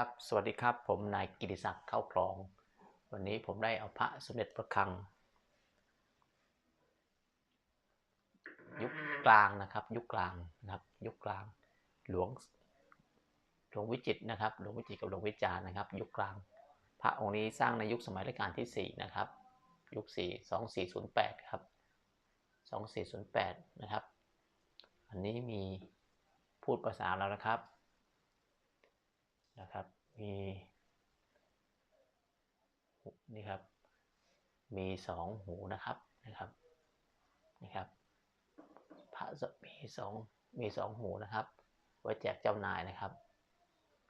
ครับ สวัสดีครับ ผมนายกิติศักดิ์เข้าคลอง วันนี้ผมได้เอาพระสมเด็จพระคัง ยุคกลางนะครับ ยุคกลางนะครับ ยุคกลาง หลวง หลวงวิจิตนะครับ หลวงวิจิตกับหลวงวิจารนะครับ ยุคกลาง พระองค์นี้สร้างในยุคสมัยรัชกาลที่ 4 นะครับ ยุค 4 2408 ครับ 2408 นะครับ อันนี้มีพูดภาษาแล้วนะครับ มีนี่ครับ มีสองหูนะครับนะครับนี่ครับพระมีสองมีสองหูนะครับ ไว้แจกเจ้านายนะครับ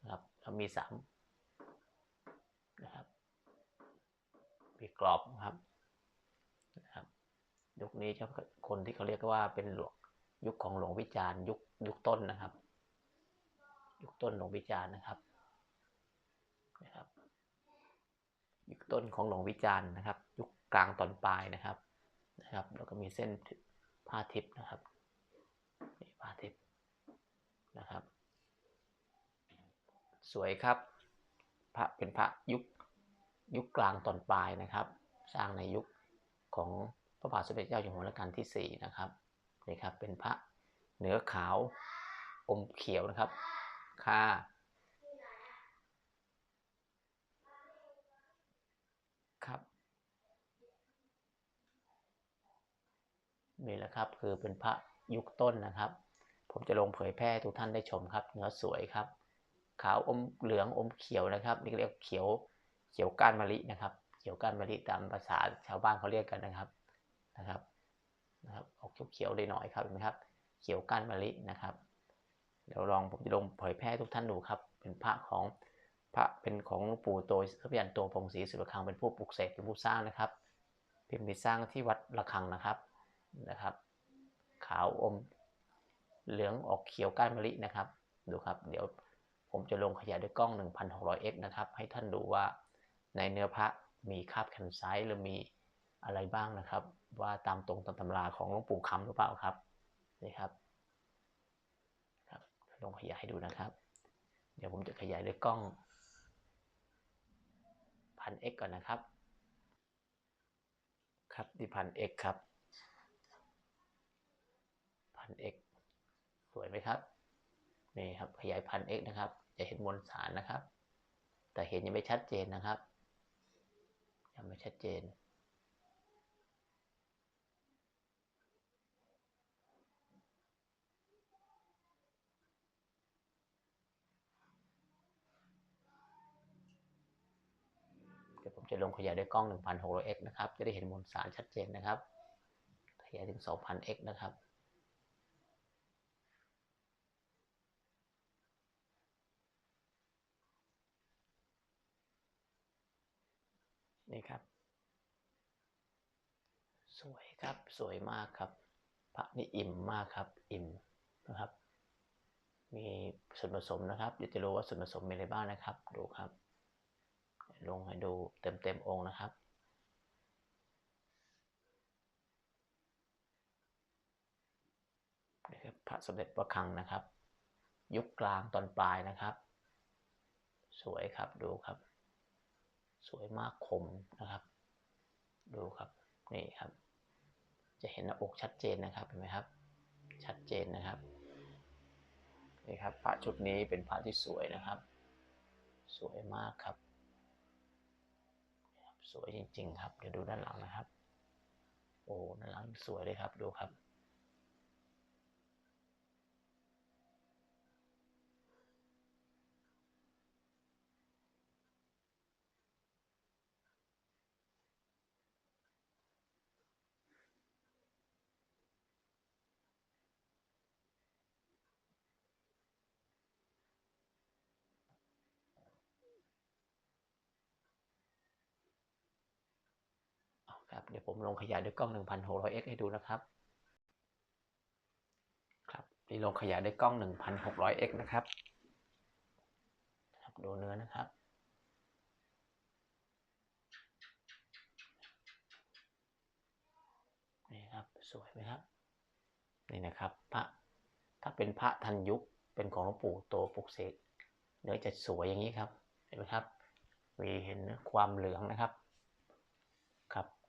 นะครับแล้วมีสามนะครับมีกรอบนะครับนะครับยุคนี้จะคนที่เขาเรียกว่าเป็นหลวงยุคของหลวงวิจารณ์ยุคยุคต้นนะครับ ยุคต้นหลวงวิจารณ์นะครับ ยุค ต้นของหลวงวิจารณ์นะครับ ยุคกลางตอนปลายนะครับนะครับแล้วก็มีเส้นผ้าทิพย์นะครับนี่ผ้าทิพย์นะครับ สวยครับพระเป็นพระยุคยุคกลางตอนปลายนะครับ สร้างในยุคของพระบาทสมเด็จเจ้าอยู่หัวรัชกาลที่สี่นะครับนี่ครับเป็นพระเนื้อขาวอมเขียวนะครับค่าครับ นี่แหละครับ คือเป็นพระยุคต้นนะครับ ผมจะลงเผยแพร่ทุกท่านได้ชมครับ เนื้อสวยครับ ขาวอมเหลืองอมเขียวนะครับ นี่เรียกเขียวเขียวก้านมะลินะครับ เขียวก้านมะลิตามภาษาชาวบ้านเขาเรียกกันนะครับนะครับนะครับออกเขียวๆได้หน่อยครับเห็นไหมครับ เขียวก้านมะลินะครับเดี๋ยวลองผมจะลงเผยแพร่ทุกท่านดูครับ เป็นพระของพระเป็นของหลวงปู่โตยทรัพยานโตพงศรีสุรคังเป็นผู้ปลุกเสกเป็นผู้สร้างนะครับพิมพ์ไปสร้างที่วัดระฆังนะครับ นะครับ ขาวอมเหลืองออกเขียวก้านมะลินะครับ ดูครับ เดี๋ยวผมจะลงขยายด้วยกล้อง 1600x นะครับ ให้ท่านดูว่าในเนื้อพระมีคาบแคนไซต์หรือมีอะไรบ้างนะครับ ว่าตามตรงตามตำราของหลวงปู่คำหรือเปล่าครับนี่ครับครับ ลงขยายให้ดูนะครับ เดี๋ยวผมจะขยายด้วยกล้องพัน x ก่อนนะครับ ครับที่พัน x ครับ พัน x สวยไหมครับนี่ครับขยายพัน x นะครับ จะเห็นมวลสารนะครับ แต่เห็นยังไม่ชัดเจนนะครับ ยังไม่ชัดเจน เดี๋ยวผมจะลงขยายด้วยกล้อง 1600x นะครับ จะได้เห็นมวลสารชัดเจนนะครับ ขยายถึง 2000x นะครับ นี่ครับ สวยครับสวยมากครับ พระนี่อิ่มมากครับ อิ่มนะครับ มีส่วนผสมนะครับเดี๋ยวจะรู้ว่าส่วนผสมมีอะไรบ้างนะครับ ดูครับ ลงให้ดูเต็มเต็มองค์นะครับนี่ครับพระสมเด็จพระคังนะครับ ยุคกลางตอนปลายนะครับ สวยครับดูครับ สวยมากคมนะครับ ดูครับนี่ครับ จะเห็นหน้าอกชัดเจนนะครับเห็นไหมครับ ชัดเจนนะครับนี่ครับพระชุดนี้เป็นพระที่สวยนะครับ สวยมากครับ สวยจริง ๆ ครับเดี๋ยวดูด้านหลังนะครับ โอ้ด้านหลังสวยเลยครับดูครับ เดี๋ยวผมลงขยายด้วยกล้อง 1600x ให้ดูนะครับครับนี่ลงขยายด้วยกล้อง 1600x นะครับครับดูเนื้อนะครับนี่ครับสวยไหมครับนี่นะครับพระถ้าเป็นพระทันยุคเป็นของหลวงปู่โตปุกเสกเนื้อจะสวยอย่างนี้ครับเห็นไหมครับมีเห็นความเหลืองนะครับ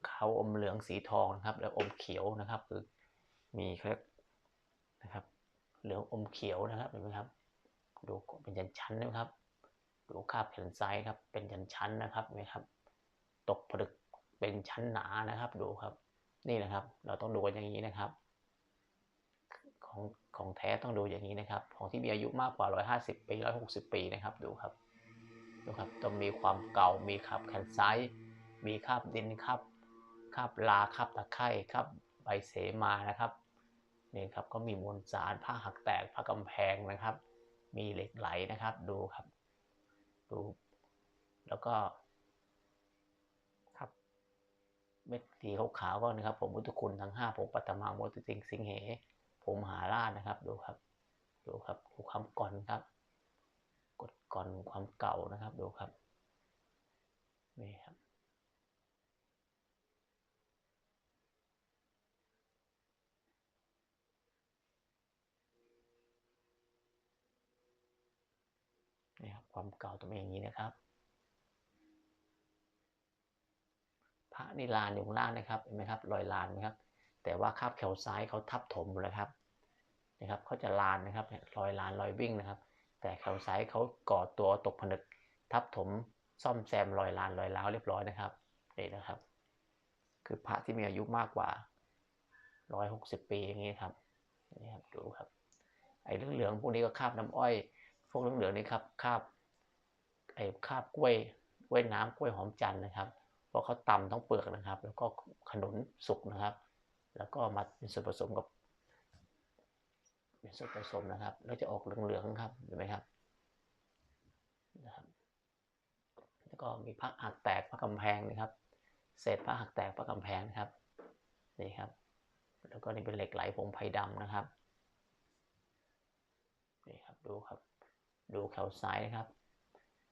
ขาวอมเหลืองสีทองนะครับ แล้วอมเขียวนะครับ คือมีเขาเรียกนะครับ เหลืองอมเขียวนะครับเห็นไหมครับ ดูเป็นยันชั้นนะครับ ดูคาบแขนซ้ายครับ เป็นยันชั้นนะครับเห็นไหมครับ ตกผลึกเป็นชั้นหนานะครับ ดูครับ นี่นะครับ เราต้องดูกันอย่างนี้นะครับ ของของแท้ต้องดูอย่างนี้นะครับ ของที่มีอายุมากกว่า 150 ปี 160 ปีนะครับ ดูครับดูครับต้องมีความเก่ามีคาบแขนซ้ายมีคาบดินคาบ คราบลาคราบตะไคร่คราบใบเสมานะครับนี่ครับก็มีมวลสารผ้าหักแตกผ้ากำแพงนะครับ มีเหล็กไหลนะครับดูครับดูแล้วก็ครับเม็ดสีขาวๆก็นะครับ ผมพุทธคุณทั้งห้าผมปัตมังโมติสิงสิงเห ผมหาราชนะครับดูครับดูครับดูความก่อนครับ กดก่อนความเก่านะครับดูครับนี่ครับ ความเก่าต้องเอย่างนี้นะครับ พระนิลานอยู่ข้างล่างนะครับเห็นไหมครับรอยลานนะครับ แต่ว่าคาบแขวซ้ายเขาทับถมหมดแล้วครับนะครับเขาจะลานนะครับรอยลานรอยวิ่งนะครับ แต่แขวซ้ายเขาก่อตัวตกผนึกทับถมซ่อมแซมรอยลานรอยร้าวเรียบร้อยนะครับนี่นะครับ คือพระที่มีอายุมากกว่า 160 ปีอย่างนี้ครับนี่ครับดูครับไอ้เหลืองๆพวกนี้ก็คาบน้ำอ้อย พวกเหลืองๆนี่ครับคาบ ไอ้คาบกล้วยกล้วยน้ำกล้วยหอมจันทร์นะครับ เพราะเขาตำต้องเปลือกนะครับ แล้วก็ขนุนสุกนะครับ แล้วก็มาเป็นส่วนผสมกับ เป็นส่วนผสมนะครับ แล้วจะออกเหลืองๆครับเห็นไหมครับนะครับแล้วก็มีพักหักแตกพักกำแพงนะครับ เศษพักหักแตกพักกำแพงนะครับนี่ครับ แล้วก็นี่เป็นเหล็กไหลผงไผ่ดำนะครับนี่ครับดูครับ ดูแขวซ้ายนะครับ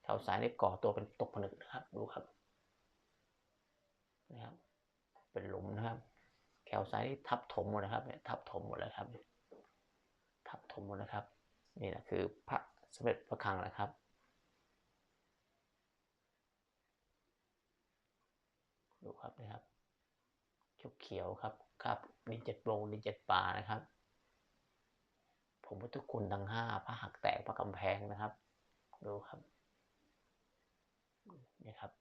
แขวซ้ายนี่ก่อตัวเป็นตกผนึกนะครับ ดูครับนะครับ เป็นหลุมนะครับแขวซ้ายนี่ทับถมหมดนะครับเนี่ยทับถมหมดเลยครับ ทับถมหมดนะครับ นี่นะคือพระสมเด็จพระคังนะครับดูครับนะครับชุกเขียวครับ ครับดินเจ็ดโปรงดินเจ็ดป่านะครับ ผมพุทธคุณทั้งห้าพระหักแตกพระกำแพงนะครับ ดูครับ นี่ครับ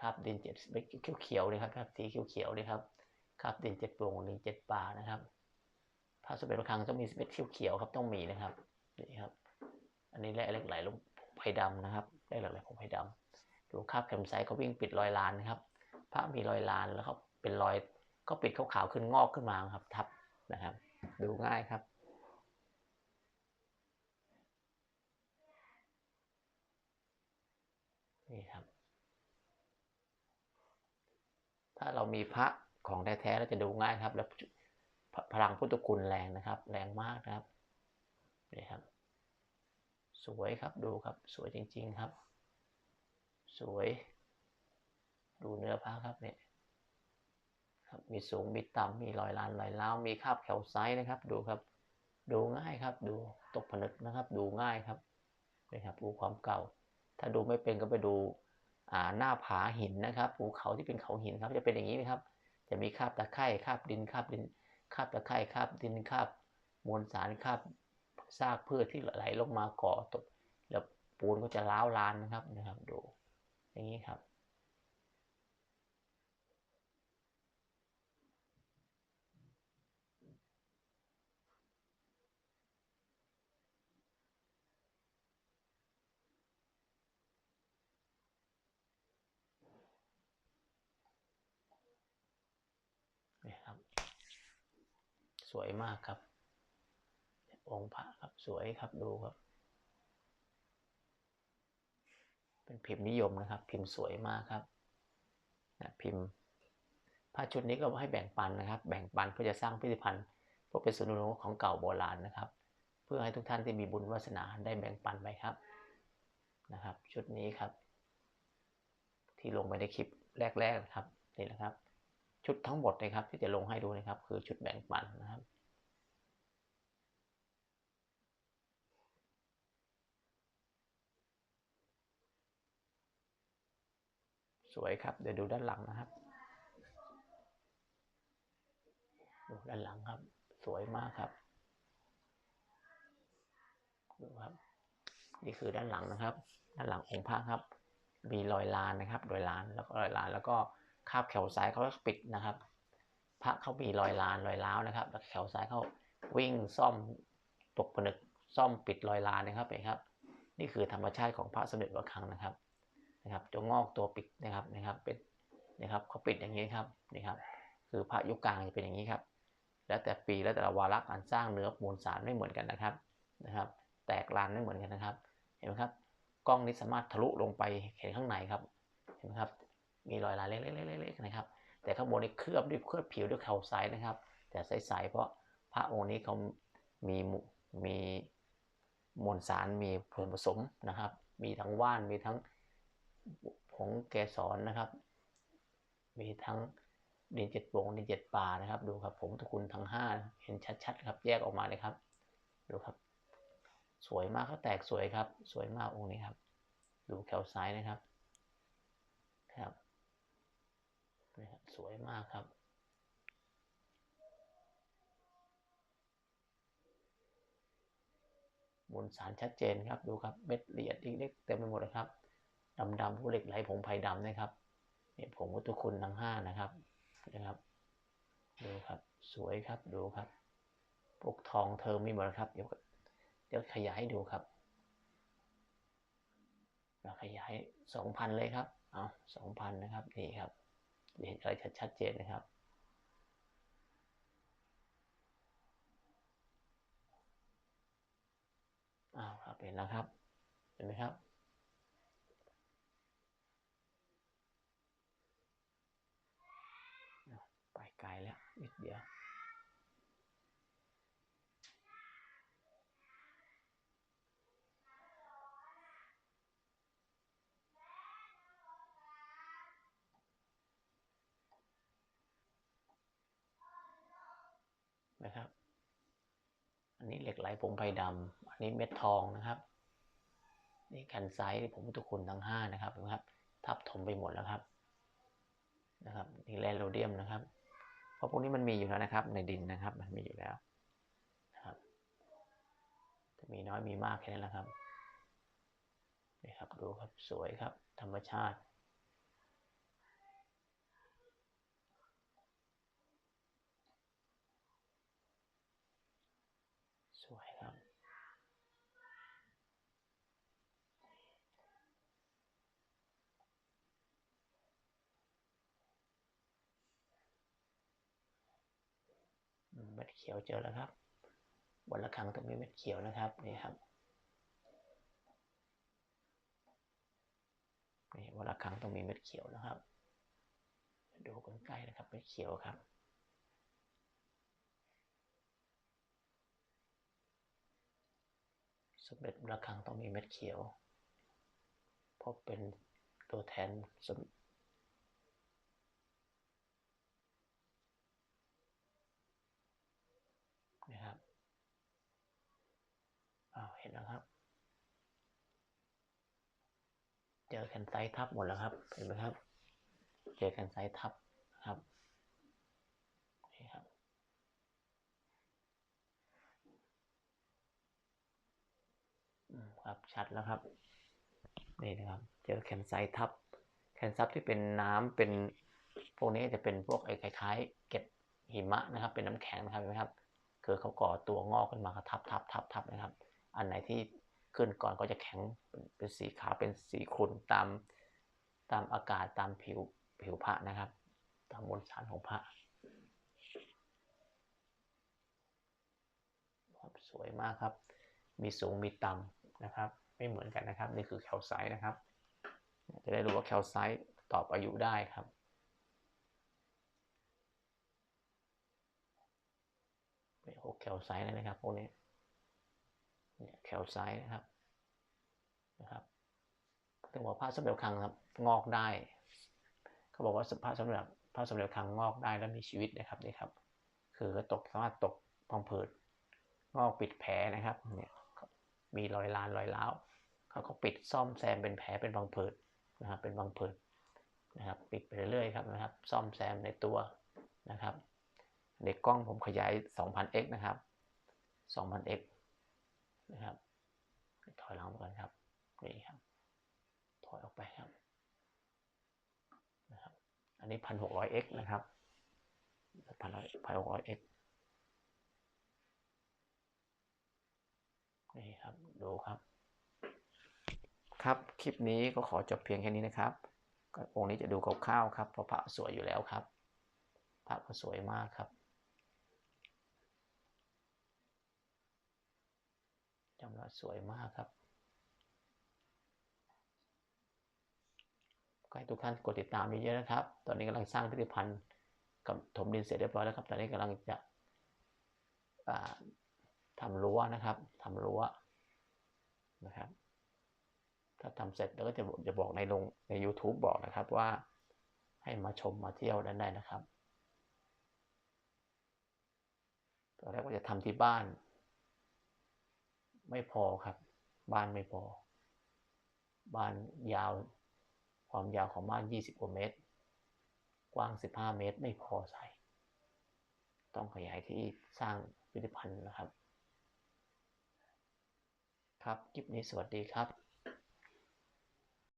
ครับดินเจ็ดเม็ดเขียวๆนี่ครับครับสีเขียวๆนี่ครับครับดินเจ็ดโปร่งดินเจ็ดป่านะครับพระสมเด็จพระคังต้องมีเม็ดเขียวๆครับต้องมีนะครับนี่ครับ อันนี้แร่เหล็กไหลลงไผ่ดำนะครับแร่เหล็กไหลผงไผ่ดำดูคราบแคมไซต์เขาวิ่งปิดรอยลานนะครับพระมีรอยลานแล้วเขาเป็นรอยก็ปิดขาวๆขึ้นงอกขึ้นมาครับ ทับนะครับ ดูง่ายครับ นี่ครับ ถ้า เรามีพระของแท้ๆเราจะดูง่ายครับ แล้วพลังพุทธคุณแรงนะครับ แรงมากนะครับนี่ครับ สวยครับดูครับ สวยจริง ๆครับ สวย ดูเนื้อพระครับเนี่ยครับมีสูงมีต่ำมีรอยลานรอยล้าวมีคาบแขวไซส์นะครับ ดูครับ ดูง่ายครับ ดูตกผนึกนะครับ ดูง่ายครับนี่ครับดูความเก่า ถ้าดูไม่เป็นก็ไปดู หน้าผาหินนะครับภูเขาที่เป็นเขาหินครับจะเป็นอย่างนี้ไหมครับ จะมีคาบตะไคร่คาบดินคาบดินคาบตะไคร่คาบดินคาบมวลสารคาบซากพืชที่ไหลลงมาก่อตกแล้วปูนก็จะล้าวลานนะครับนะครับ ดู อย่างนี้ครับ นี่ครับ สวยมากครับ องค์พระครับสวยครับดูครับ เป็นพิมพ์นิยมนะครับ พิมพ์สวยมากครับนะพิมพ์ผ้าชุดนี้ก็ให้แบ่งปันนะครับ แบ่งปันเพื่อจะสร้างพิพิธภัณฑ์เพื่อเป็นส่วนรวมของเก่าโบราณนะครับ เพื่อให้ทุกท่านที่มีบุญวาสนาได้แบ่งปันไปครับนะครับ ชุดนี้ครับ ที่ลงไปในคลิปแรกๆครับนี่แหละครับ ชุดทั้งหมดนะครับ ที่จะลงให้ดูนะครับ คือชุดแบ่งปันนะครับสวยครับ เดี๋ยวดูด้านหลังนะครับ ดูด้านหลังครับ สวยมากครับ ดูครับ นี่คือด้านหลังนะครับ ด้านหลังองค์พระครับ มีรอยลานนะครับ รอยลาน แล้วก็รอยลาน แล้วก็ คาบแขวซ้ายเขาก็ปิดนะครับ พระเขามีรอยลานรอยล้าวนะครับ แล้วแขวซ้ายเขาวิ่งซ่อมตกผนึกซ่อมปิดรอยลานนะครับเห็นครับ นี่คือธรรมชาติของพระสมเด็จวัดคลังนะครับนะครับตัวงอกตัวปิดนะครับนะครับเป็นนะครับเขาปิดอย่างนี้ครับนี่ครับ คือพระยุคกลางจะเป็นอย่างนี้ครับ แล้วแต่ปีแล้วแต่ละวาระการสร้างเนื้อมวลสารไม่เหมือนกันนะครับนะครับ แตกลานไม่เหมือนกันนะครับ เห็นไหมครับกล้องนี้สามารถทะลุลงไปเห็นข้างในครับเห็นไหมครับ รอยลายเล็กๆๆๆนะครับ แต่ข้างบนนี้เคลือบด้วยเคลือบผิวด้วยแคลไซนะครับ แต่ใสๆเพราะพระองค์นี้เขามีมุมีมวลสารมีส่วนผสมนะครับ มีทั้งว่านมีทั้งผงเกสรนะครับ มีทั้งดินเจ็ดโปงดินเจ็ดป่านะครับ ดูครับผมทุกคุณทั้งห้าเห็นชัดๆครับแยกออกมาเลยครับ ดูครับ สวยมากเขาแตกสวยครับ สวยมากองค์นี้ครับ ดูแคลไซต์นะครับครับ สวยมากครับ มวลสารชัดเจนครับดูครับเม็ดละเอียดเล็กๆเต็มไปหมดเลยครับดำๆผู้เหล็กไหลผงไผ่ดำนะครับเนี่ยผงวัตถุคุณทั้งห้านะครับนะครับ ดูครับสวยครับดูครับพวกทองเทอมมีหมดแล้วครับ เดี๋ยวเดี๋ยวขยายดูครับเราขยายสองพันเลยครับ เอาสองพันนะครับ นี่ครับ เห็นอะไรชัดเจนนะครับ อ้าวครับเห็นแล้วครับ เห็นไหมครับ ไปไกลแล้วนิดเดียว นะครับ อันนี้เหล็กไหลผงไผ่ดำอันนี้เม็ดทองนะครับนี่แคนไซต์ผมทุกคนทั้งห้านะครับนะครับ ทับถมไปหมดแล้วครับนะครับนี่แรโรเดียมนะครับ เพราะพวกนี้มันมีอยู่แล้วนะครับ ในดินนะครับ มันมีอยู่แล้วนะครับจะมีน้อยมีมากแค่นั้นแหละครับนี่ครับดูครับสวยครับ ธรรมชาติ สวยครับ เม็ดเขียวเจอแล้วครับบนระฆังต้องมีเม็ดเขียวนะครับนี่ครับนี่บนระฆังต้องมีเม็ดเขียวนะครับ ดูใกล้ๆนะครับเม็ดเขียวครับสมเด็จระฆังต้องมีเม็ดเขียว เพราะเป็นตัวแทนสมนะครับ เห็นแล้วครับ เจอแคนไซทับหมดแล้วครับ เห็นไหมครับ เจอแคนไซทับครับนี่ครับอืมครับ ชัดแล้วครับ นี่นะครับ เจอแคนไซทับ แคนซับที่เป็นน้ำเป็น พวกนี้จะเป็นพวกไอ้คล้ายๆเก็ดหิมะนะครับ เป็นน้ำแข็งนะครับเห็นไหมครับคือเขาก่อตัวงอกขึ้นมาเขาทับทับทับทับนะครับ อันไหนที่ขึ้นก่อนก็จะแข็งเป็นสีขาวเป็นสีขุ่นตามตามอากาศตามผิวผิวพระนะครับ ตามมวลสารของพระครับสวยมากครับ มีสูงมีต่ำนะครับ ไม่เหมือนกันนะครับ นี่คือแคลไซต์นะครับ จะได้รู้ว่าแคลไซต์ตอบอายุได้ครับเป็นพวกแคลไซต์เลยนะครับพวกนี้ แคลไซต์นะครับนะครับถึงว่าพระสมเด็จคังครับงอกได้ เขาบอกว่าพระสมเด็จพระสมเด็จคังงอกได้และมีชีวิตนะครับนี่ครับ คือตกสามารถตกพังผืดงอกปิดแผลนะครับเนี่ยมีรอยลานรอยร้าเขาก็ปิดซ่อมแซมเป็นแผลเป็นบางผืดนะครับเป็นบางผืดนะครับปิดไปเรื่อยๆครับนะครับ ซ่อมแซมในตัวนะครับในกล้องผมขยาย 2000x นะครับ 2000x นะครับ ถอยหลังก่อนครับนี่ครับ ถอยออกไปครับนะครับ อันนี้ 1600x นะครับ 1600x นี่ครับ ดูครับ ครับ คลิปนี้ก็ขอจบเพียงแค่นี้นะครับ องค์นี้จะดูคร่าวๆครับ เพราะพระสวยอยู่แล้วครับ พระก็สวยมากครับำว่าสวยมากครับก็ให้ทุกท่านกดติดตามเยอะๆนะครับ ตอนนี้กำลังสร้างพิพิธภัณฑ์กับถมดินเสร็จเรียบร้อยแล้วครับ ตอนนี้กำลังจะทำรั้วนะครับทำรั้วนะครับ ถ้าทำเสร็จแล้วก็จะจะบอกในลงใน YouTube บอกนะครับว่าให้มาชมมาเที่ยวด้านได้นะครับตอนแรกว่าจะทำที่บ้าน ไม่พอครับ บ้านไม่พอ บ้านยาว ความยาวของบ้าน 20 กว่าเมตร กว้าง 15 เมตรไม่พอใส่ ต้องขยายที่สร้างพิพิธภัณฑ์นะครับ ครับคลิปนี้สวัสดีครับ